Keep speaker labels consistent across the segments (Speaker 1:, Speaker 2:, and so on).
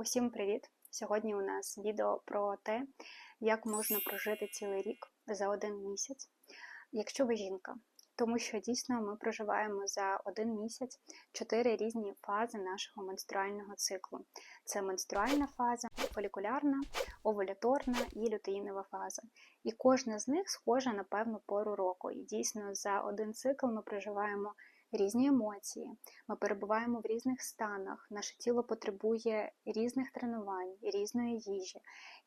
Speaker 1: Усім привіт! Сьогодні у нас відео про те, як можна прожити цілий рік за один місяць, якщо ви жінка. Тому що дійсно ми проживаємо за один місяць чотири різні фази нашого менструального циклу. Це менструальна фаза, фолікулярна, овуляторна і лютеїнова фаза. І кожна з них схожа на певну пору року. І дійсно за один цикл ми проживаємо різні емоції, ми перебуваємо в різних станах, наше тіло потребує різних тренувань, різної їжі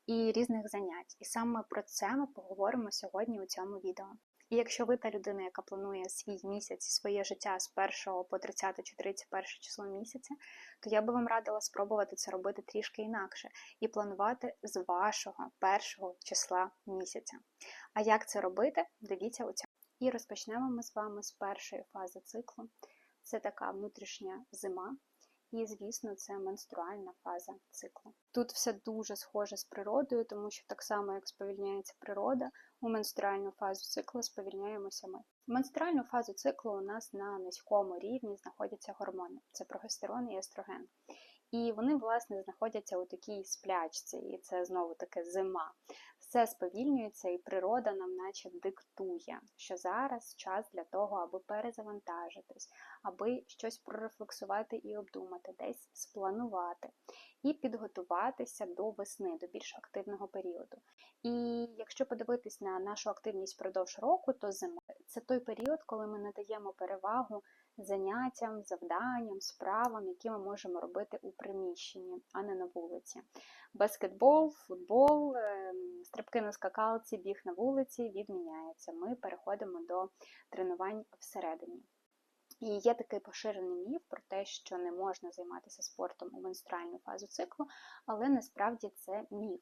Speaker 1: і різних занять. І саме про це ми поговоримо сьогодні у цьому відео. І якщо ви та людина, яка планує свій місяць, своє життя з 1 по 30 чи 31 число місяця, то я би вам радила спробувати це робити трішки інакше і планувати з вашого першого числа місяця. А як це робити? Дивіться у цьому. І розпочнемо ми з вами з першої фази циклу. Це така внутрішня зима, і, звісно, це менструальна фаза циклу. Тут все дуже схоже з природою, тому що так само, як сповільняється природа, у менструальну фазу циклу сповільняємося ми. В менструальну фазу циклу у нас на низькому рівні знаходяться гормони це прогестерон і естроген. І вони, власне, знаходяться у такій сплячці, і це знову таки зима. Все сповільнюється, і природа нам, наче, диктує, що зараз час для того, аби перезавантажитись, аби щось прорефлексувати і обдумати, десь спланувати і підготуватися до весни, до більш активного періоду. І якщо подивитись на нашу активність впродовж року, то зима це той період, коли ми надаємо перевагу заняттям, завданням, справам, які ми можемо робити у приміщенні, а не на вулиці. Баскетбол, футбол, ем, стрибки на скакалці, біг на вулиці відміняється. Ми переходимо до тренувань всередині. І є такий поширений міф про те, що не можна займатися спортом у менструальну фазу циклу, але насправді це міф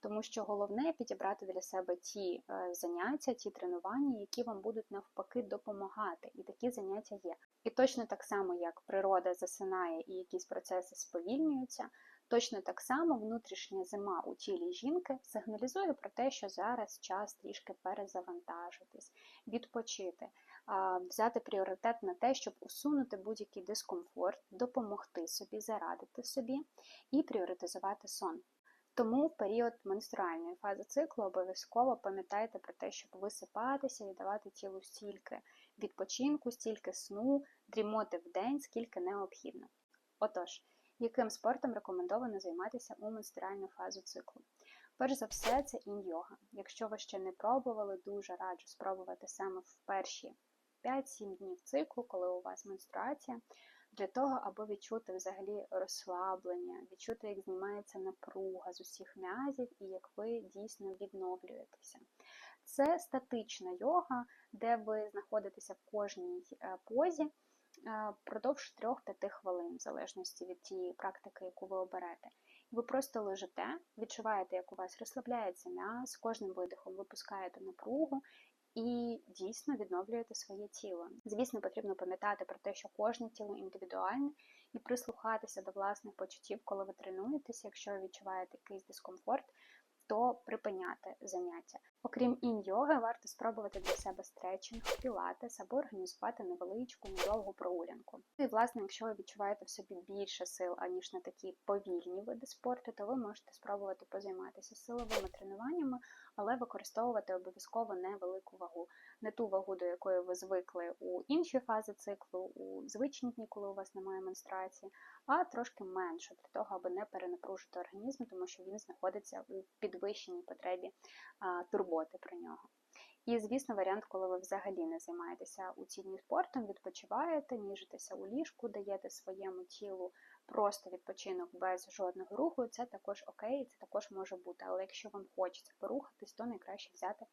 Speaker 1: тому що головне підібрати для себе ті е, заняття, ті тренування, які вам будуть навпаки допомагати. І такі заняття є. І точно так само, як природа засинає і якісь процеси сповільнюються. Точно так само внутрішня зима у тілі жінки сигналізує про те, що зараз час трішки перезавантажитись, відпочити, взяти пріоритет на те, щоб усунути будь-який дискомфорт, допомогти собі, зарадити собі і пріоритизувати сон. Тому в період менструальної фази циклу обов'язково пам'ятайте про те, щоб висипатися і давати тілу стільки відпочинку, стільки сну, дрімоти в день, скільки необхідно. Отож, яким спортом рекомендовано займатися у менструальну фазу циклу? Перш за все, це інь-йога. Якщо ви ще не пробували, дуже раджу спробувати саме в перші 5-7 днів циклу, коли у вас менструація для того, аби відчути взагалі розслаблення, відчути, як знімається напруга з усіх м'язів і як ви дійсно відновлюєтеся. Це статична йога, де ви знаходитеся в кожній е, позі е, впродовж 3-5 хвилин, в залежності від тієї практики, яку ви оберете. Ви просто лежите, відчуваєте, як у вас розслабляється м'яз, кожним видихом випускаєте напругу і дійсно відновлюєте своє тіло. Звісно, потрібно пам'ятати про те, що кожне тіло індивідуальне, і прислухатися до власних почуттів, коли ви тренуєтеся, якщо ви відчуваєте якийсь дискомфорт, то припиняти заняття. Окрім інь-йоги, варто спробувати для себе стретчинг, пілатес або організувати невеличку недовгу прогулянку. І, власне, якщо ви відчуваєте в собі більше сил, аніж на такі повільні види спорту, то ви можете спробувати позайматися силовими тренуваннями, але використовувати обов'язково невелику вагу, не ту вагу, до якої ви звикли у інші фази циклу, у звичні дні, коли у вас немає менструації, а трошки менше для того, аби не перенапружити організм, тому що він знаходиться у підвищеній потребі турботи про нього. І, звісно, варіант, коли ви взагалі не займаєтеся у ці спортом, відпочиваєте, ніжитеся у ліжку, даєте своєму тілу просто відпочинок без жодного руху, це також окей, це також може бути. Але якщо вам хочеться порухатись, то найкраще взяти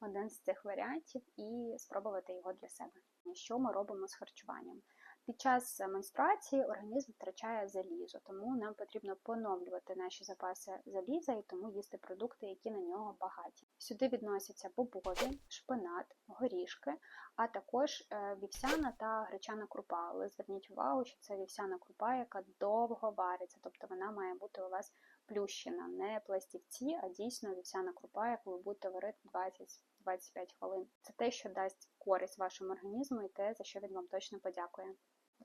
Speaker 1: один з цих варіантів і спробувати його для себе. Що ми робимо з харчуванням? Під час менструації організм втрачає залізо, тому нам потрібно поновлювати наші запаси заліза і тому їсти продукти, які на нього багаті. Сюди відносяться бобові, шпинат, горішки, а також е, вівсяна та гречана крупа. Але зверніть увагу, що це вівсяна крупа, яка довго вариться, тобто вона має бути у вас плющена, не пластівці, а дійсно вівсяна крупа, яку ви будете варити 20-25 хвилин. Це те, що дасть користь вашому організму і те, за що він вам точно подякує.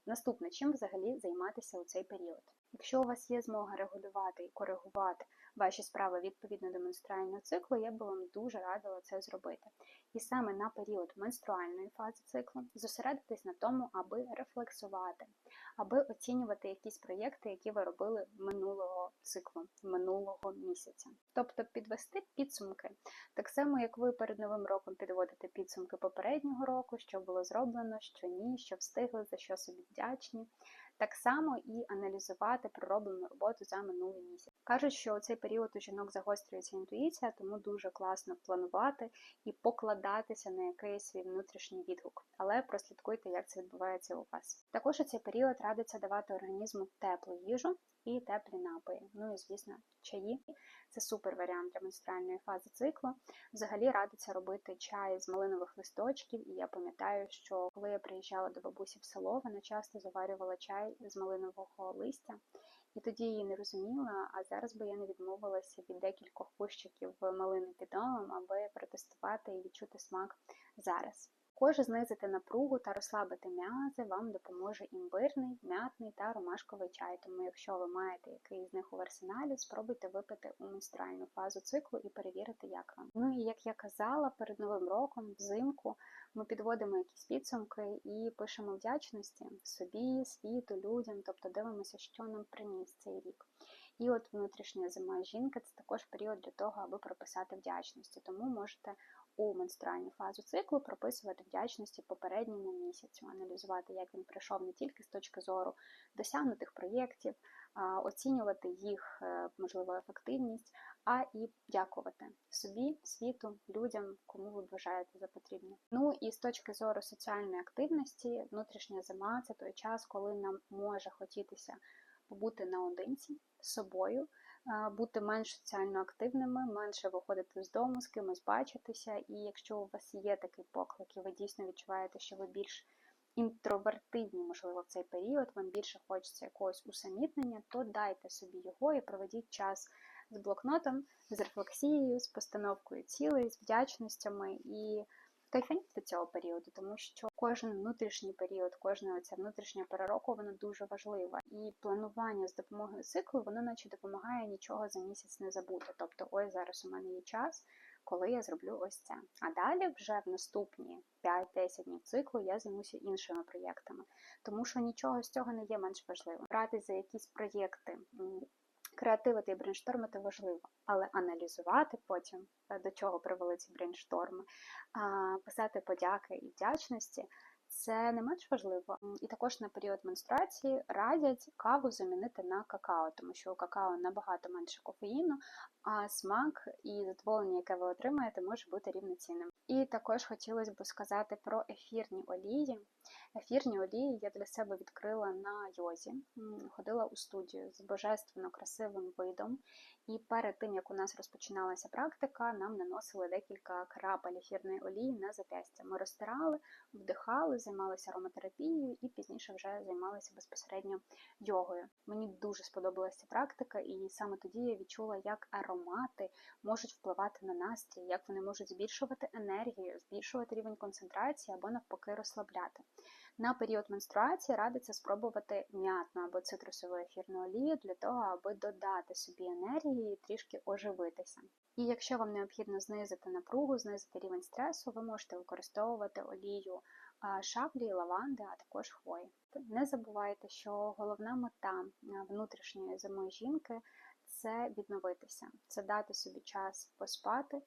Speaker 1: Наступне, чим взагалі займатися у цей період? Якщо у вас є змога регулювати і коригувати ваші справи відповідно до менструального циклу, я би вам дуже радила це зробити. І саме на період менструальної фази циклу зосередитись на тому, аби рефлексувати, аби оцінювати якісь проєкти, які ви робили минулого циклу, минулого місяця. Тобто підвести підсумки, так само, як ви перед новим роком підводите підсумки попереднього року, що було зроблено, що ні, що встигли, за що собі вдячні. Так само і аналізувати пророблену роботу за минулий місяць. Кажуть, що у цей період у жінок загострюється інтуїція, тому дуже класно планувати і покладатися на якийсь свій внутрішній відгук. Але прослідкуйте, як це відбувається у вас. Також у цей період радиться давати організму теплу їжу і теплі напої. Ну і звісно, чаї це супер варіант для менструальної фази циклу. Взагалі радиться робити чай з малинових листочків. І я пам'ятаю, що коли я приїжджала до бабусі в село, вона часто заварювала чай з малинового листя. І тоді її не розуміла, а зараз би я не відмовилася від декількох кущиків малини під домом, аби протестувати і відчути смак зараз. Також знизити напругу та розслабити м'язи вам допоможе імбирний, м'ятний та ромашковий чай. Тому, якщо ви маєте який з них у арсеналі, спробуйте випити у менструальну фазу циклу і перевірити, як вам. Ну і як я казала, перед новим роком, взимку, ми підводимо якісь підсумки і пишемо вдячності собі, світу, людям, тобто дивимося, що нам приніс цей рік. І от внутрішня зима жінки це також період для того, аби прописати вдячності. Тому можете у менструальну фазу циклу прописувати вдячності попередньому місяцю, аналізувати, як він пройшов не тільки з точки зору досягнутих проєктів, оцінювати їх, е, можливо, ефективність, а і дякувати собі, світу, людям, кому ви вважаєте за потрібне. Ну і з точки зору соціальної активності, внутрішня зима це той час, коли нам може хотітися побути наодинці з собою бути менш соціально активними, менше виходити з дому, з кимось бачитися. І якщо у вас є такий поклик, і ви дійсно відчуваєте, що ви більш інтровертивні, можливо, в цей період, вам більше хочеться якогось усамітнення, то дайте собі його і проведіть час з блокнотом, з рефлексією, з постановкою цілей, з вдячностями і кайфаніть до цього періоду, тому що кожен внутрішній період, кожна ця внутрішня перероку, вона дуже важлива. І планування з допомогою циклу, воно наче допомагає нічого за місяць не забути. Тобто, ось зараз у мене є час, коли я зроблю ось це. А далі, вже в наступні 5-10 днів циклу, я займуся іншими проєктами, тому що нічого з цього не є менш важливим. Брати за якісь проєкти креативити і брейнштормити важливо, але аналізувати потім, е, до чого привели ці брейншторми, писати подяки і вдячності. Це не менш важливо. І також на період менструації радять каву замінити на какао, тому що у какао набагато менше кофеїну, а смак і задоволення, яке ви отримаєте, може бути рівноцінним. І також хотілося б сказати про ефірні олії. Ефірні олії я для себе відкрила на йозі, ходила у студію з божественно красивим видом. І перед тим, як у нас розпочиналася практика, нам наносили декілька крапель ефірної олії на зап'ястя. Ми розтирали, вдихали, займалися ароматерапією і пізніше вже займалися безпосередньо йогою. Мені дуже сподобалася практика, і саме тоді я відчула, як аромати можуть впливати на настрій, як вони можуть збільшувати енергію, збільшувати рівень концентрації або навпаки розслабляти. На період менструації радиться спробувати м'ятну або цитрусову ефірну олію для того, аби додати собі енергії і трішки оживитися. І якщо вам необхідно знизити напругу, знизити рівень стресу, ви можете використовувати олію шаблі, лаванди, а також хвої. Не забувайте, що головна мета внутрішньої зими жінки це відновитися, це дати собі час поспати,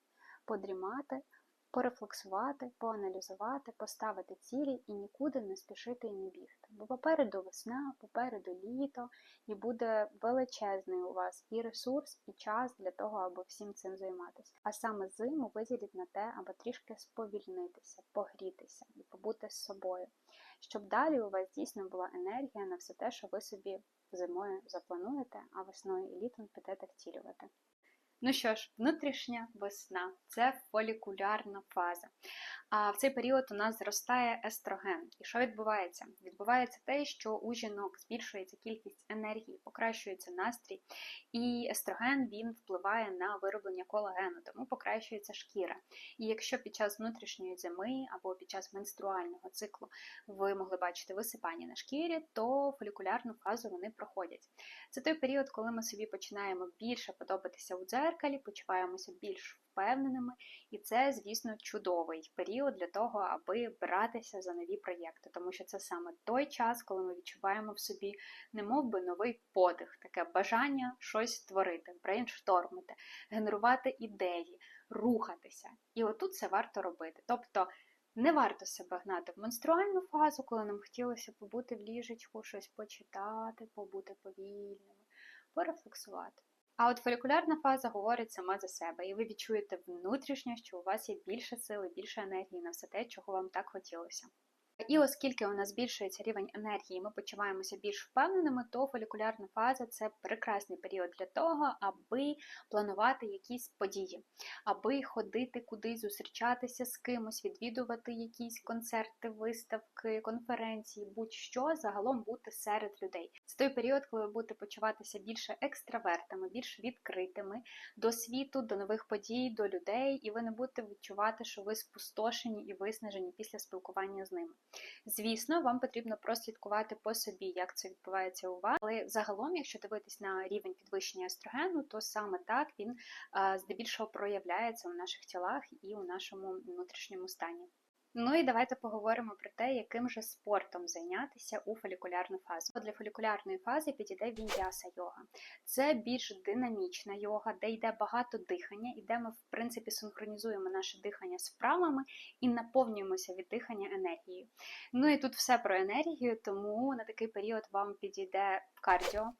Speaker 1: подрімати порефлексувати, поаналізувати, поставити цілі і нікуди не спішити і не бігти. Бо попереду весна, попереду літо, і буде величезний у вас і ресурс, і час для того, аби всім цим займатися. А саме зиму виділіть на те, аби трішки сповільнитися, погрітися і побути з собою, щоб далі у вас дійсно була енергія на все те, що ви собі зимою заплануєте, а весною і літом підете втілювати. Ну що ж, внутрішня весна це фолікулярна фаза. А в цей період у нас зростає естроген. І що відбувається? Відбувається те, що у жінок збільшується кількість енергії, покращується настрій, і естроген він впливає на вироблення колагену, тому покращується шкіра. І якщо під час внутрішньої зими або під час менструального циклу ви могли бачити висипання на шкірі, то фолікулярну фазу вони проходять. Це той період, коли ми собі починаємо більше подобатися у дзеркалі, почуваємося більш впевненими, і це, звісно, чудовий період для того, аби братися за нові проєкти, тому що це саме той час, коли ми відчуваємо в собі немов би новий подих, таке бажання щось створити, брейнштормити, генерувати ідеї, рухатися. І отут це варто робити. Тобто не варто себе гнати в менструальну фазу, коли нам хотілося побути в ліжечку, щось почитати, побути повільними, порефлексувати. А от фолікулярна фаза говорить сама за себе, і ви відчуєте внутрішньо, що у вас є більше сили, більше енергії на все те, чого вам так хотілося. І оскільки у нас збільшується рівень енергії, ми почуваємося більш впевненими, то фолікулярна фаза це прекрасний період для того, аби планувати якісь події, аби ходити кудись, зустрічатися з кимось, відвідувати якісь концерти, виставки, конференції, будь-що загалом бути серед людей. Це той період, коли ви будете почуватися більше екстравертами, більш відкритими до світу, до нових подій, до людей, і ви не будете відчувати, що ви спустошені і виснажені після спілкування з ними. Звісно, вам потрібно прослідкувати по собі, як це відбувається у вас. Але загалом, якщо дивитись на рівень підвищення естрогену, то саме так він здебільшого проявляється у наших тілах і у нашому внутрішньому стані. Ну і давайте поговоримо про те, яким же спортом зайнятися у фолікулярну фазу. Для фолікулярної фази підійде він'яса йога. Це більш динамічна йога, де йде багато дихання, і де ми, в принципі, синхронізуємо наше дихання з вправами і наповнюємося від дихання енергією. Ну і тут все про енергію, тому на такий період вам підійде кардіо,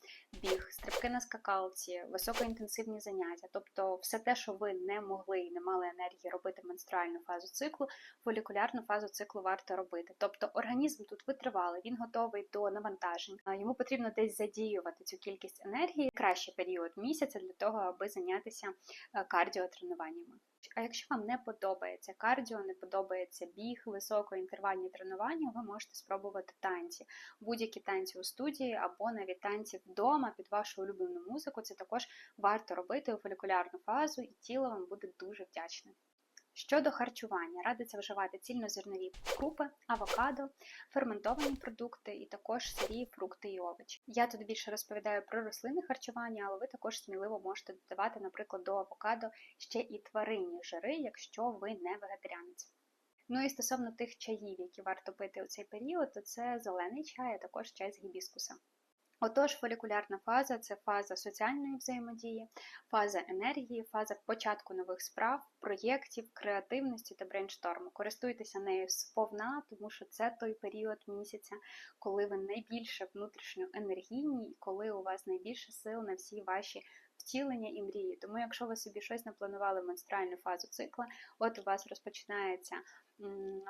Speaker 1: біг, стрибки на скакалці, високоінтенсивні заняття, тобто все те, що ви не могли і не мали енергії робити менструальну фазу циклу, фолікулярну фазу циклу варто робити. Тобто організм тут витривалий, він готовий до навантажень. Йому потрібно десь задіювати цю кількість енергії. Кращий період місяця для того, аби зайнятися е, кардіотренуваннями. А якщо вам не подобається кардіо, не подобається біг, високоінтервальні тренування, ви можете спробувати танці, будь-які танці у студії або навіть танці вдома під вашу улюблену музику. Це також варто робити у фолікулярну фазу, і тіло вам буде дуже вдячне. Щодо харчування, радиться вживати цільнозернові крупи, авокадо, ферментовані продукти і також сирі, фрукти і овочі. Я тут більше розповідаю про рослинне харчування, але ви також сміливо можете додавати, наприклад, до авокадо ще і тваринні жири, якщо ви не вегетаріанець. Ну і стосовно тих чаїв, які варто пити у цей період, то це зелений чай, а також чай з гібіскуса. Отож, фолікулярна фаза це фаза соціальної взаємодії, фаза енергії, фаза початку нових справ, проєктів, креативності та брейншторму. Користуйтеся нею сповна, тому що це той період місяця, коли ви найбільше внутрішньо енергійні і коли у вас найбільше сил на всі ваші втілення і мрії. Тому, якщо ви собі щось напланували в менструальну фазу цикла, от у вас розпочинається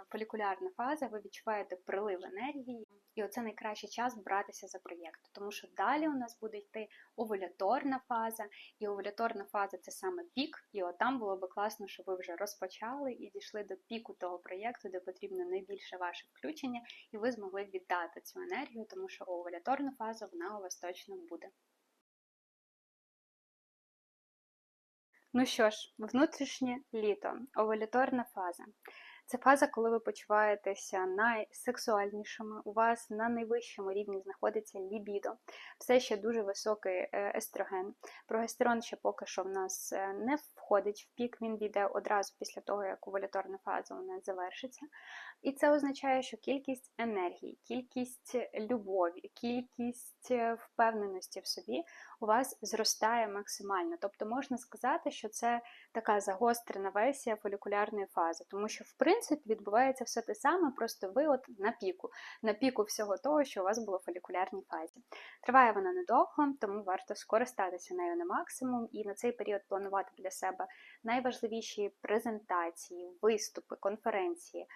Speaker 1: фолікулярна фаза, ви відчуваєте прилив енергії, і оце найкращий час братися за проєкт, тому що далі у нас буде йти овуляторна фаза, і овуляторна фаза це саме пік, і от там було би класно, щоб ви вже розпочали і дійшли до піку того проєкту, де потрібно найбільше ваше включення, і ви змогли віддати цю енергію, тому що овуляторна фаза вона у вас точно буде. Ну що ж, внутрішнє літо, овуляторна фаза. Це фаза, коли ви почуваєтеся найсексуальнішими, у вас на найвищому рівні знаходиться лібідо, все ще дуже високий е, естроген. Прогестерон ще поки що в нас е, не входить в пік, він війде одразу після того, як овуляторна фаза у нас завершиться. І це означає, що кількість енергії, кількість любові, кількість е, впевненості в собі у вас зростає максимально. Тобто можна сказати, що це така загострена версія фолікулярної фази, тому що, в принципі, відбувається все те саме, просто ви от на піку, на піку всього того, що у вас було в фолікулярній фазі. Триває вона недовго, тому варто скористатися нею на максимум і на цей період планувати для себе найважливіші презентації, виступи, конференції.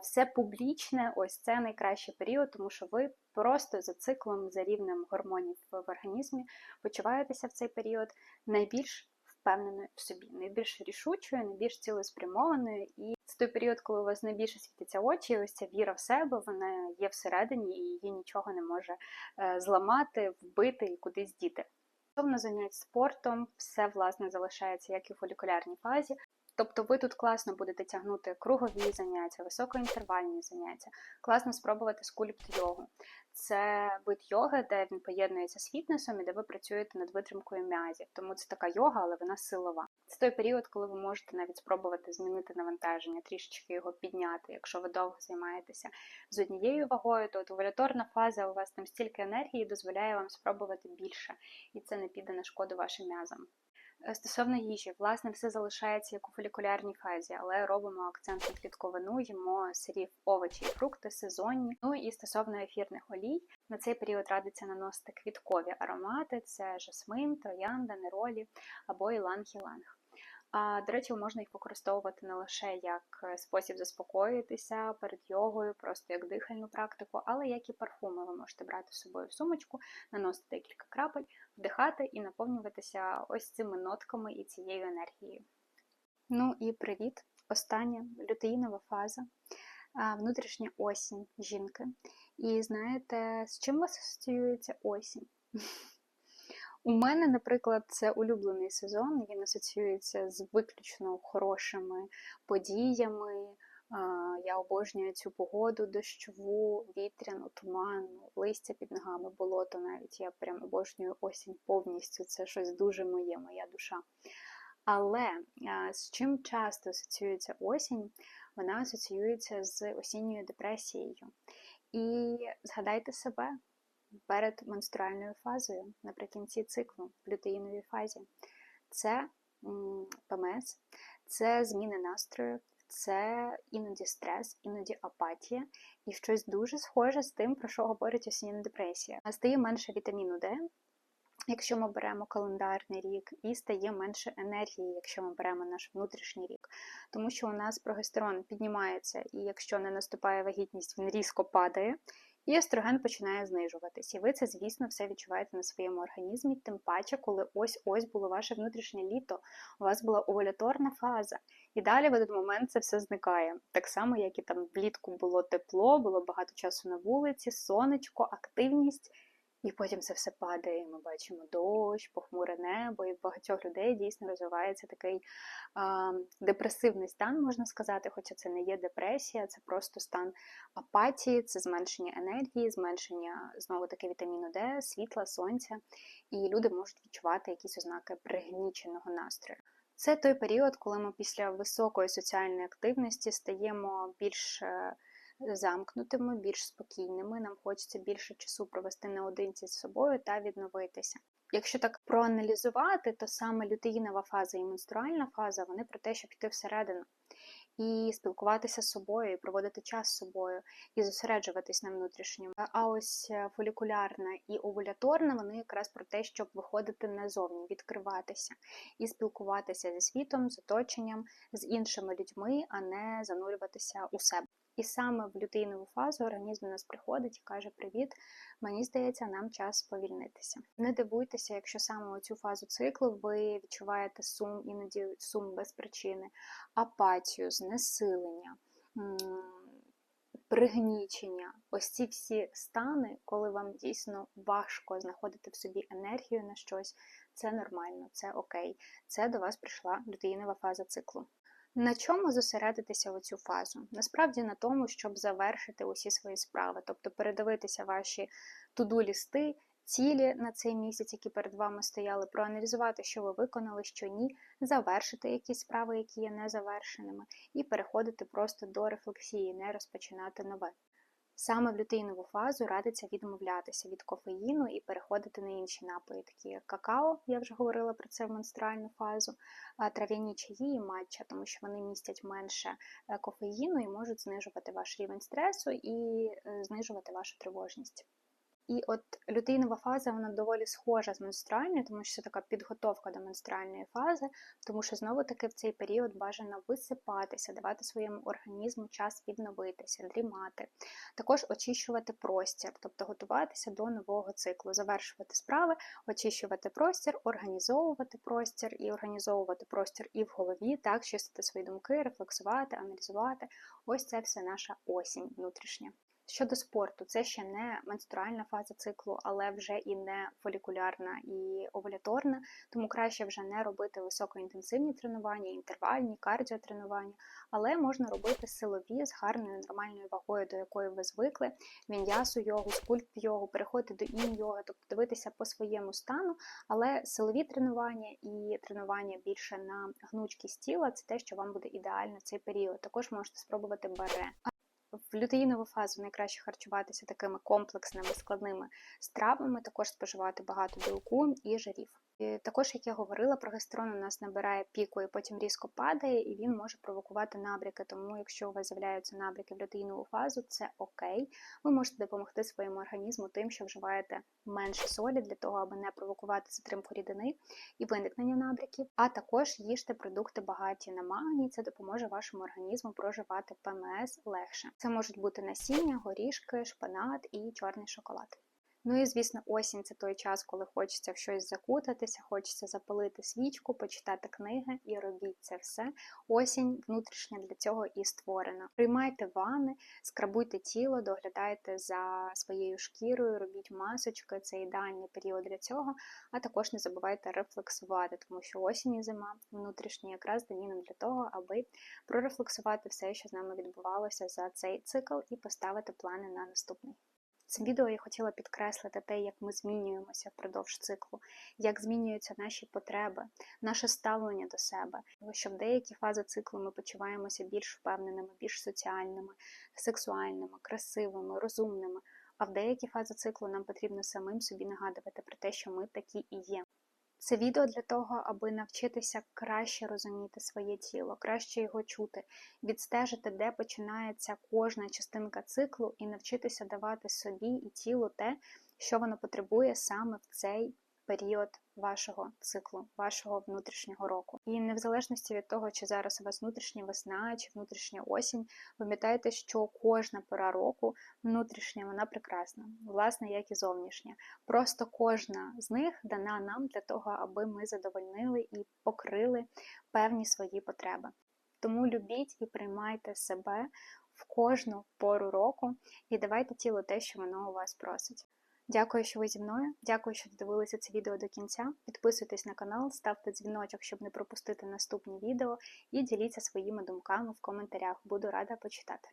Speaker 1: Все публічне, ось це найкращий період, тому що ви просто за циклом, за рівнем гормонів в організмі почуваєтеся в цей період найбільш впевненою в собі, найбільш рішучою, найбільш цілеспрямованою. І це той період, коли у вас найбільше світяться очі, ось ця віра в себе, вона є всередині, і її нічого не може е, зламати, вбити і кудись діти. Стосовно занять спортом, все власне залишається як і в фолікулярній фазі. Тобто ви тут класно будете тягнути кругові заняття, високоінтервальні заняття, класно спробувати скульпт йогу. Це вид йоги, де він поєднується з фітнесом і де ви працюєте над витримкою м'язів. Тому це така йога, але вона силова. Це той період, коли ви можете навіть спробувати змінити навантаження, трішечки його підняти. Якщо ви довго займаєтеся з однією вагою, то овуляторна фаза у вас там стільки енергії дозволяє вам спробувати більше, і це не піде на шкоду вашим м'язам. Е, стосовно їжі, власне, все залишається як у фолікулярній фазі, але робимо акцент на клітковину, їмо сирів, овочі і фрукти, сезонні. Ну і стосовно ефірних олій, на цей період радиться наносити квіткові аромати: це жасмин, троянда, неролі або іланг-іланг. А, До речі, можна їх використовувати не лише як е, спосіб заспокоїтися перед йогою, просто як дихальну практику, але як і парфуми. Ви можете брати з собою в сумочку, наносити декілька крапель, вдихати і наповнюватися ось цими нотками і цією енергією. Ну і привіт! Остання лютеїнова фаза, внутрішня осінь жінки. І знаєте, з чим вас асоціюється осінь? У мене, наприклад, це улюблений сезон, він асоціюється з виключно хорошими подіями. Я обожнюю цю погоду, дощову, вітряну, туманну, листя під ногами, болото навіть. Я прям обожнюю осінь повністю. Це щось дуже моє, моя душа. Але з чим часто асоціюється осінь, вона асоціюється з осінньою депресією. І згадайте себе, перед менструальною фазою наприкінці циклу в лютеїновій фазі. Це ПМС, це зміни настрою, це іноді стрес, іноді апатія і щось дуже схоже з тим, про що говорить осіння депресія. Стає менше вітаміну Д. Якщо ми беремо календарний рік, і стає менше енергії, якщо ми беремо наш внутрішній рік, тому що у нас прогестерон піднімається, і якщо не наступає вагітність, він різко падає, і естроген починає знижуватись. І ви це, звісно, все відчуваєте на своєму організмі, тим паче, коли ось-ось було ваше внутрішнє літо, у вас була овуляторна фаза. І далі в один момент це все зникає. Так само, як і там влітку було тепло, було багато часу на вулиці, сонечко, активність. І потім це все падає, і ми бачимо дощ, похмуре небо, і в багатьох людей дійсно розвивається такий а, депресивний стан, можна сказати, хоча це не є депресія, це просто стан апатії, це зменшення енергії, зменшення знову таки вітаміну Д, світла, сонця, і люди можуть відчувати якісь ознаки пригніченого настрою. Це той період, коли ми після високої соціальної активності стаємо більш е, замкнутими, більш спокійними. Нам хочеться більше часу провести наодинці з собою та відновитися. Якщо так проаналізувати, то саме лютеїнова фаза і менструальна фаза вони про те, щоб піти всередину і спілкуватися з собою, і проводити час з собою, і зосереджуватись на внутрішньому. А ось е, фолікулярна і овуляторна вони якраз про те, щоб виходити назовні, відкриватися і спілкуватися зі світом, з оточенням, з іншими людьми, а не занурюватися у себе. І саме в лютеїнову фазу організм до нас приходить і каже: Привіт, мені здається, нам час сповільнитися. Не дивуйтеся, якщо саме у цю фазу циклу ви відчуваєте сум, іноді сум без причини, апатію, знесилення. Пригнічення, ось ці всі стани, коли вам дійсно важко знаходити в собі енергію на щось, це нормально, це окей. Це до вас прийшла лютеїнова фаза циклу. На чому зосередитися у цю фазу? Насправді на тому, щоб завершити усі свої справи, тобто передивитися ваші туду-лісти, цілі на цей місяць, які перед вами стояли, проаналізувати, що ви виконали, що ні, завершити якісь справи, які є незавершеними, і переходити просто до рефлексії, не розпочинати нове. Саме в лютеїнову фазу радиться відмовлятися від кофеїну і переходити на інші напої, такі як какао, я вже говорила про це в менструальну фазу, трав'яні чаї і матча, тому що вони містять менше е, кофеїну і можуть знижувати ваш рівень стресу і е, знижувати вашу тривожність. І от лютеїнова фаза вона доволі схожа з менструальною, тому що це така підготовка до менструальної фази, тому що знову таки в цей період бажано висипатися, давати своєму організму час відновитися, дрімати, також очищувати простір, тобто готуватися до нового циклу, завершувати справи, очищувати простір, організовувати простір і організовувати простір і в голові, так, чистити свої думки, рефлексувати, аналізувати. Ось це все наша осінь внутрішня. Щодо спорту, це ще не менструальна фаза циклу, але вже і не фолікулярна і овуляторна, тому краще вже не робити високоінтенсивні тренування, інтервальні, кардіотренування, але можна робити силові з гарною нормальною вагою, до якої ви звикли, він'ясу йогу, скульп йогу, переходити до ін йоги, тобто дивитися по своєму стану, але силові тренування і тренування більше на гнучкість тіла це те, що вам буде ідеально в цей період. Також можете спробувати баре. В лютеїнову фазу найкраще харчуватися такими комплексними складними стравами, також споживати багато білку і жирів. І також, як я говорила, прогестерон у нас набирає піку і потім різко падає, і він може провокувати набряки. Тому, якщо у вас з'являються набряки в лютеїнову фазу, це окей. Ви можете допомогти своєму організму тим, що вживаєте менше солі для того, аби не провокувати затримку рідини і виникнення набряків. А також їжте продукти багаті на магній, це допоможе вашому організму проживати ПМС легше. Це можуть бути насіння, горішки, шпинат і чорний шоколад. Ну і, звісно, осінь це той час, коли хочеться в щось закутатися, хочеться запалити свічку, почитати книги і робіть це все. Осінь внутрішня для цього і створена. Приймайте ванни, скрабуйте тіло, доглядайте за своєю шкірою, робіть масочки, це ідеальний період для цього. А також не забувайте рефлексувати, тому що осінь і зима внутрішня якраз дані нам для того, аби прорефлексувати все, що з нами відбувалося за цей цикл, і поставити плани на наступний. Цим відео я хотіла підкреслити те, як ми змінюємося впродовж циклу, як змінюються наші потреби, наше ставлення до себе. Що в деякі фази циклу ми почуваємося більш впевненими, більш соціальними, сексуальними, красивими, розумними. А в деякі фази циклу нам потрібно самим собі нагадувати про те, що ми такі і є. Це відео для того, аби навчитися краще розуміти своє тіло, краще його чути, відстежити, де починається кожна частинка циклу, і навчитися давати собі і тілу те, що воно потребує саме в цей період вашого циклу, вашого внутрішнього року. І не в залежності від того, чи зараз у вас внутрішня весна чи внутрішня осінь, пам'ятайте, що кожна пора року внутрішня вона прекрасна, власне, як і зовнішня. Просто кожна з них дана нам для того, аби ми задовольнили і покрили певні свої потреби. Тому любіть і приймайте себе в кожну пору року і давайте тіло те, що воно у вас просить. Дякую, що ви зі мною. Дякую, що додивилися це відео до кінця. Підписуйтесь на канал, ставте дзвіночок, щоб не пропустити наступні відео, і діліться своїми думками в коментарях. Буду рада почитати.